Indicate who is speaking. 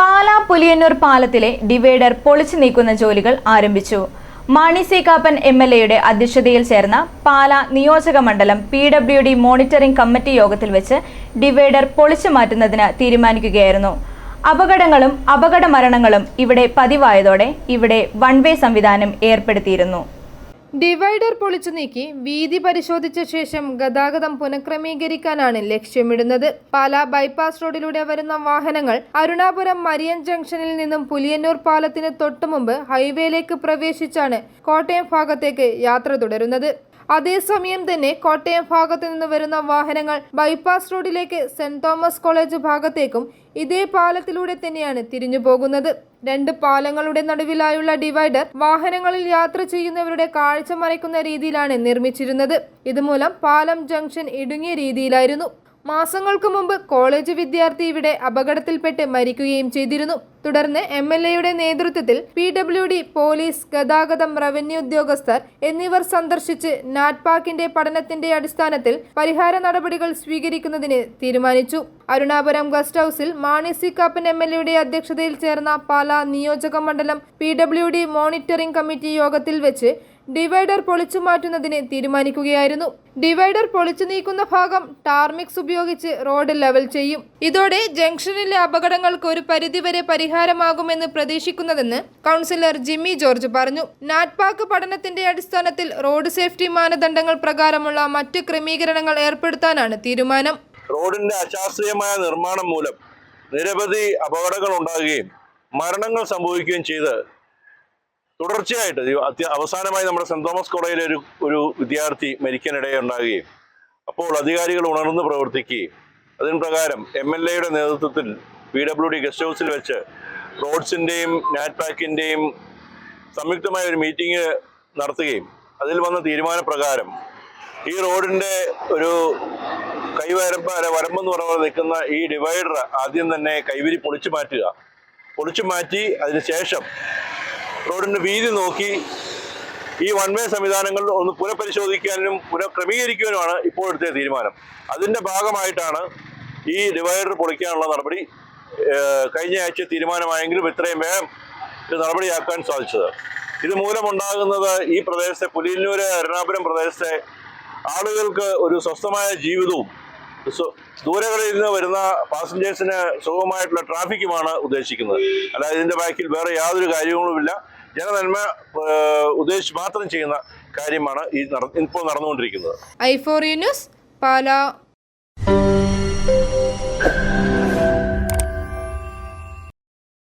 Speaker 1: Pala Puliyannur പാലത്തിലെ divider പൊളിച്ചു നീക്കുന്ന ജോലികൾ ആരംഭിച്ചു. Mani C Kappan M L എയുടെ അധ്യക്ഷതയിൽ ചേർന്ന പാല നിയോജക മണ്ഡലം P W D monitoring committee യോഗത്തിൽ വെച്ച് ഡിവൈഡർ പൊളിച്ചു മാറ്റുന്നതിന് തീരുമാനിക്കുകയായിരുന്നു. അപകടങ്ങളും അപകട മരണങ്ങളും ഇവിടെ പതിവായതോടെ ഇവിടെ വൺ വേ സംവിധാനം ഏർപ്പെടുത്തിയിരുന്നു.
Speaker 2: ഡിവൈഡർ പൊളിച്ചു നീക്കി വീതി പരിശോധിച്ച ശേഷം ഗതാഗതം പുനഃക്രമീകരിക്കാനാണ് ലക്ഷ്യമിടുന്നത്. പാല ബൈപ്പാസ് റോഡിലൂടെ വരുന്ന വാഹനങ്ങൾ അരുണാപുരം മരിയൻ ജംഗ്ഷനിൽ നിന്നും പുലിയന്നൂർ പാലത്തിന് തൊട്ടുമുമ്പ് ഹൈവേയിലേക്ക് പ്രവേശിച്ചാണ് കോട്ടയം ഭാഗത്തേക്ക് യാത്ര തുടരുന്നത്. അതേസമയം തന്നെ കോട്ടയം ഭാഗത്തു നിന്ന് വരുന്ന വാഹനങ്ങൾ ബൈപ്പാസ് റോഡിലേക്ക് സെന്റ് തോമസ് കോളേജ് ഭാഗത്തേക്കും ഇതേ പാലത്തിലൂടെ തന്നെയാണ് തിരിഞ്ഞു പോകുന്നത്. രണ്ട് പാലങ്ങളുടെ നടുവിലായുള്ള ഡിവൈഡർ വാഹനങ്ങളിൽ യാത്ര ചെയ്യുന്നവരുടെ കാഴ്ച മറയ്ക്കുന്ന രീതിയിലാണ് നിർമ്മിച്ചിരുന്നത്. ഇതുമൂലം പാലം ജംഗ്ഷൻ ഇടുങ്ങിയ രീതിയിലായിരുന്നു. മാസങ്ങൾക്ക് മുമ്പ് കോളേജ് വിദ്യാർത്ഥി ഇവിടെ അപകടത്തിൽപ്പെട്ട് മരിക്കുകയും ചെയ്തിരുന്നു. തുടർന്ന് എം എൽ എയുടെ നേതൃത്വത്തിൽ പി ഡബ്ല്യു ഡി പോലീസ് ഗതാഗതം റവന്യൂ ഉദ്യോഗസ്ഥർ എന്നിവർ സന്ദർശിച്ച് നാറ്റ്പാക്കിന്റെ പഠനത്തിന്റെ അടിസ്ഥാനത്തിൽ പരിഹാര നടപടികൾ സ്വീകരിക്കുന്നതിന് തീരുമാനിച്ചു. അരുണാപുരം ഗസ്റ്റ് ഹൌസിൽ Mani C Kappan M L എയുടെ അധ്യക്ഷതയിൽ ചേർന്ന പാലാ നിയോജക മണ്ഡലം P W D monitoring committee യോഗത്തിൽ വെച്ച് ഡിവൈഡർ പൊളിച്ചു മാറ്റുന്നതിന് തീരുമാനിക്കുകയായിരുന്നു. ഡിവൈഡർ പൊളിച്ചു നീക്കുന്ന ഭാഗം ടാർമിക്സ് ഉപയോഗിച്ച് റോഡ് ലെവൽ ചെയ്യും. ഇതോടെ ജംഗ്ഷനിലെ അപകടങ്ങൾക്ക് ഒരു പരിധിവരെ പരിഹാരമാകുമെന്ന് പ്രതീക്ഷിക്കുന്നതെന്ന് കൗൺസിലർ ജിമ്മി ജോർജ് പറഞ്ഞു. നാറ്റ്പാക്ക് പഠനത്തിന്റെ അടിസ്ഥാനത്തിൽ റോഡ് സേഫ്റ്റി മാനദണ്ഡങ്ങൾ പ്രകാരമുള്ള മറ്റ് ക്രമീകരണങ്ങൾ ഏർപ്പെടുത്താനാണ് തീരുമാനം.
Speaker 3: റോഡിന്റെ അശാസ്ത്രീയമായ നിർമ്മാണം മൂലം നിരവധി അപകടങ്ങൾ ഉണ്ടാകുകയും മരണങ്ങൾ സംഭവിക്കുകയും ചെയ്ത് തുടർച്ചയായിട്ട് അവസാനമായി നമ്മുടെ സെന്റ് തോമസ് കോളേജിലെ ഒരു ഒരു വിദ്യാർത്ഥി മരിക്കാനിടയുണ്ടാകുകയും അപ്പോൾ അധികാരികൾ ഉണർന്ന് പ്രവർത്തിക്കുകയും അതിന് പ്രകാരം എം എൽ എയുടെ നേതൃത്വത്തിൽ പി ഡബ്ല്യു ഡി ഗസ്റ്റ് ഹൗസിൽ വെച്ച് റോഡ്സിന്റെയും നാറ്റ്പാക്കിന്റെയും സംയുക്തമായ ഒരു മീറ്റിംഗ് നടത്തുകയും അതിൽ വന്ന തീരുമാനപ്രകാരം ഈ റോഡിന്റെ ഒരു കൈവരമ്പ വരമ്പെന്ന് പറഞ്ഞ നിൽക്കുന്ന ഈ ഡിവൈഡർ ആദ്യം തന്നെ കൈവരി പൊളിച്ചു മാറ്റുക. പൊളിച്ചു മാറ്റി അതിനുശേഷം റോഡിന്റെ വീതി നോക്കി ഈ വൺ വേ സംവിധാനങ്ങൾ ഒന്ന് പുനഃപരിശോധിക്കാനും പുനഃക്രമീകരിക്കാനുമാണ് ഇപ്പോൾ എടുത്ത തീരുമാനം. അതിന്റെ ഭാഗമായിട്ടാണ് ഈ ഡിവൈഡർ പൊളിക്കാനുള്ള നടപടി കഴിഞ്ഞ ആഴ്ച തീരുമാനമായെങ്കിലും ഇത്രയും വേഗം ഇത് നടപടിയാക്കാൻ സാധിച്ചത്. ഇത് മൂലമുണ്ടാകുന്നത് ഈ പ്രദേശത്തെ പുലിയന്നൂര് എറണാകുളം പ്രദേശത്തെ ആളുകൾക്ക് ഒരു സ്വസ്ഥമായ ജീവിതവും ദൂരകളിൽ നിന്ന് വരുന്ന പാസഞ്ചേഴ്സിന് സുഖമായിട്ടുള്ള ട്രാഫിക്കുമാണ് ഉദ്ദേശിക്കുന്നത്. അല്ലാതെ ഇതിന്റെ ബാക്കിൽ വേറെ യാതൊരു കാര്യങ്ങളുമില്ല ജനനന്മ ഉദ്ദേശിച്ച് മാത്രം ചെയ്യുന്ന കാര്യമാണ് ഈ ഇപ്പോൾ നടന്നുകൊണ്ടിരിക്കുന്നത്.
Speaker 2: ഐഫോറിയ ന്യൂസ് പാലാ.